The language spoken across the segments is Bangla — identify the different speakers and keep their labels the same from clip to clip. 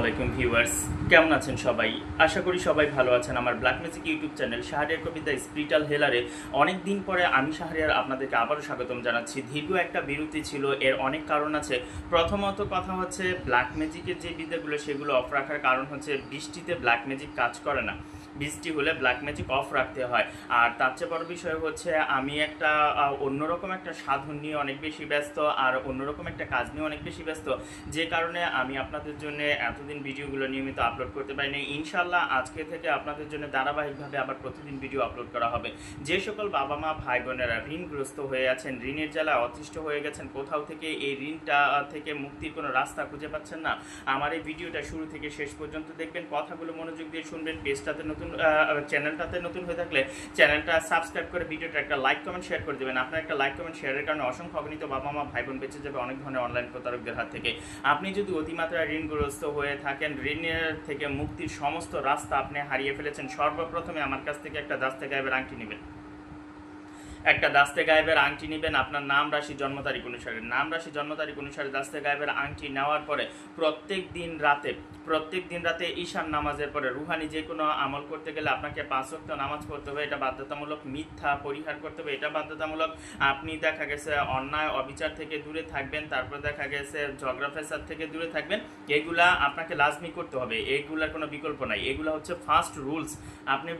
Speaker 1: আলাইকুম ভিউয়ার্স, কেমন আছেন সবাই? আশা করি সবাই ভালো আছেন। আমার black music YouTube channel Shahriar কবিতা স্পিরিটাল হেলারে অনেক দিন পরে আমি শাহরিয়ার আপনাদেরকে আবারও স্বাগতম জানাচ্ছি। দীর্ঘ একটা বিরতি ছিল, এর অনেক কারণ আছে। প্রথমত কথা হচ্ছে ব্ল্যাক ম্যাজিকের যে বিদ্যাগুলো, সেগুলো অফ রাখার কারণ হচ্ছে, বৃষ্টিতে ব্ল্যাক ম্যাজিক কাজ করে না। বৃষ্টি হলে ব্ল্যাক ম্যাজিক অফ রাখতে হয়। আর তার চেয়ে বড় বিষয় হচ্ছে, আমি একটা অন্যরকম একটা সাধন নিয়ে অনেক বেশি ব্যস্ত, আর অন্যরকম একটা কাজ নিয়ে অনেক বেশি ব্যস্ত, যে কারণে আমি আপনাদের জন্য এতদিন ভিডিওগুলো নিয়মিত আপলোড করতে পারিনি। ইনশাল্লাহ আজকে থেকে আপনাদের জন্য ধারাবাহিকভাবে আবার প্রতিদিন ভিডিও আপলোড করা হবে। যে সকল বাবা মা ভাই বোনেরা ঋণগ্রস্ত হয়ে আছেন, ঋণের জ্বালায় অতিষ্ঠ হয়ে গেছেন, কোথাও থেকে এই ঋণটা থেকে মুক্তির কোনো রাস্তা খুঁজে পাচ্ছেন না, আমার এই ভিডিওটা শুরু থেকে শেষ পর্যন্ত দেখবেন, কথাগুলো মনোযোগ দিয়ে শুনবেন, পেজটাতে নতুন চ্যানেলটাতে নতুন হয়ে থাকলে চ্যানেলটা সাবস্ক্রাইব করে ভিডিওটা একটা লাইক কমেন্ট শেয়ার করে দেবেন। আপনার একটা লাইক কমেন্ট শেয়ারের কারণে অসংখ্য অগণিত বাবা মা ভাই বোন বেঁচে যাবে অনেক ধরনের অনলাইন প্রতারকদের হাত থেকে। আপনি যদি অতিমাত্রায় ঋণগ্রস্ত হয়ে থাকেন, ঋণের থেকে মুক্তির সমস্ত রাস্তা আপনি হারিয়ে ফেলেছেন, সর্বপ্রথমে আমার কাছ থেকে একটা দাস্তে গায়েবের আংটি নেবেন। একটা দাস্তে গায়েবের আংটি নেবেন, আপনার নাম রাশি জন্ম তারিখ অনুসারে। নাম রাশি জন্ম তারিখ অনুসারে দাস্তে গায়েবের আংটি নেওয়ার পরে প্রত্যেক দিন রাতে, প্রত্যেক দিন রাতে ঈশান নামাজের পরে রুহানি যে কোনো আমল করতে গেলে আপনাকে পাঁচ ওয়াক্ত নামাজ পড়তে হবে। এটা বাধ্যতামূলক, মিথ্যা পরিহার করতে হবে, এটা বাধ্যতামূলক। আপনি দেখা গেছে অন্যায়, অবিচার থেকে দূরে থাকবেন, তারপর দেখা গেছে ঝগড়া ফেসাদ থেকে দূরে থাকবেন। এগুলা আপনাকে লাজমি করতে হবে, এগুলার কোনো বিকল্প নাই। এগুলা হচ্ছে ফার্স্ট রুলস আপনি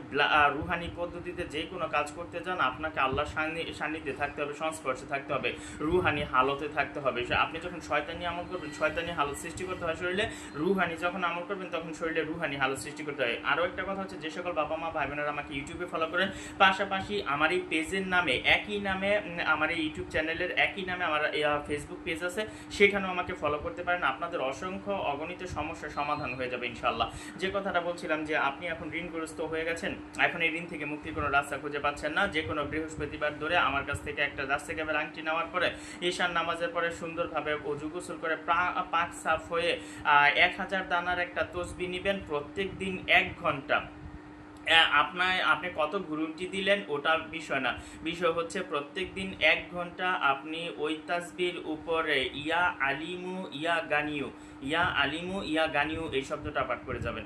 Speaker 1: রুহানি পদ্ধতিতে যে কোনো কাজ করতে চান আপনাকে আল্লাহর সান্নি- সান্নিধ্যে থাকতে হবে, সংস্পর্শে থাকতে হবে, রুহানি হালতে থাকতে হবে। আপনি যখন শয়তানি আমল করবেন, শয়তানি হালত সৃষ্টি করতে হয় শরীরে, রুহানি যখন আমল করবেন, তখন শরীরে রুহানি হালত সৃষ্টি করতে হয়। আরও একটা কথা হচ্ছে, যে সকল বাবা মা ভাই বোনেরা আমাকে ইউটিউবে ফলো করেন, পাশাপাশি আমার এই পেজের নামে, একই নামে, আমার এই ইউটিউব চ্যানেলের একই নামে আমার ফেসবুক পেজ আছে, সেখানেও আমাকে ফলো করতে পারেন। আপনাদের অসংখ্য অগণিত সমস্যার সমাধান হয়ে যাবে ইনশাল্লাহ যে কথাটা বলছিলাম যে, আপনি এখন ঋণগ্রস্ত হয়ে গেছেন, এখন এই ঋণ থেকে মুক্তির কোনো রাস্তা খুঁজে পাচ্ছেন না, যে কোনো বৃহস্পতিবার ধরে আমার কাছ থেকে একটা রাস্তা কেবল আংটি নেওয়ার পরে ঈশান নামাজের পরে সুন্দরভাবে অজু গোসল করে পাক সাফ হয়ে এক হাজার দানার একটা তসবি নেবেন প্রত্যেক দিন এক ঘণ্টা। আপনার আপনি কত ঘুরুন্টি দিলেন ওটা বিষয় না। বিষয় হচ্ছে প্রত্যেক দিন এক ঘণ্টা আপনি ওই তাসবির উপরে ইয়া আলিমু, ইয়া গানিউ, ইয়া আলিমু, ইয়া গানিউ এই শব্দটা পাঠ করে যাবেন।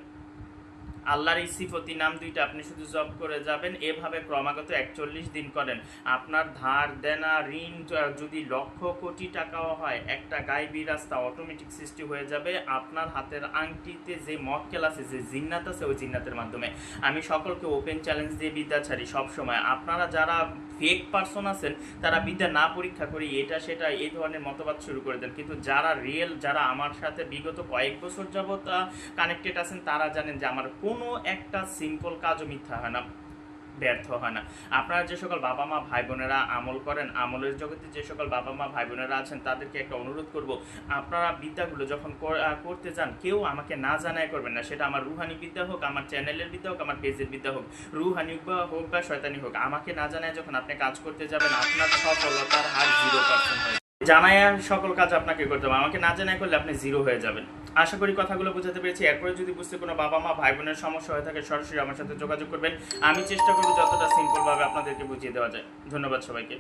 Speaker 1: আল্লাহর এই সিফতি নাম দুইটা আপনি শুধু জব করে যাবেন। এভাবে ক্রমাগত একচল্লিশ দিন করেন। আপনার ধার, দেনা, ঋণ যদি লক্ষ কোটি টাকাও হয়, একটা গায়েবী রাস্তা অটোমেটিক সৃষ্টি হয়ে যাবে। আপনার হাতের আংটিতে যে মক্কেল আছে, যে জিন্নাত আছে, ওই জিন্নাতের মাধ্যমে। আমি সকলকে ওপেন চ্যালেঞ্জ দিয়ে বিদ্যা ছাড়ি সবসময়। আপনারা যারা ফেক পার্সন আছেন, তারা বিদ্যা না পরীক্ষা করি এটা সেটা এই ধরনের মতবাদ শুরু করে দেন। কিন্তু যারা রিয়েল যারা আমার সাথে বিগত কয়েক বছর যাবৎ কানেক্টেড আছেন, তারা জানেন যে আমার কোনো একটা সিম্পল কাজও মিথ্যা হয় না, ব্যর্থ হয় না। আপনারা যে সকল বাবা মা ভাই বোনেরা আমল করেন, আমলের জগতে যে সকল বাবা মা ভাই বোনেরা আছেন, তাদেরকে একটা অনুরোধ করব, আপনারা বিদ্যাগুলো যখন করতে যান, কেউ আমাকে না জানায় করবেন না, সেটা আমার রুহানি বিদ্যা হোক, আমার চ্যানেলের বিদ্যা হোক, আমার পেজের বিদ্যা হোক, রুহানি হোক বা শয়তানি হোক, আমাকে না জানায় যখন আপনি কাজ করতে যাবেন, আপনার সফলতার হার জিরো পার্সেন্ট হয় জানায় সকল কাজ আপনাকে করতে হবে। আমাকে না জানায় করলে আপনি জিরো হয়ে যাবেন। আশা করি কথাগুলো বুঝাতে পেরেছি। এরপরে যদি বুঝতে কোনো বাবা মা ভাই বোনের সমস্যা হয়ে থাকে, সরাসরি আমার সাথে যোগাযোগ করবেন। আমি চেষ্টা করব যতটা সিম্পলভাবে আপনাদেরকে বুঝিয়ে দেওয়া যায়। ধন্যবাদ সবাইকে।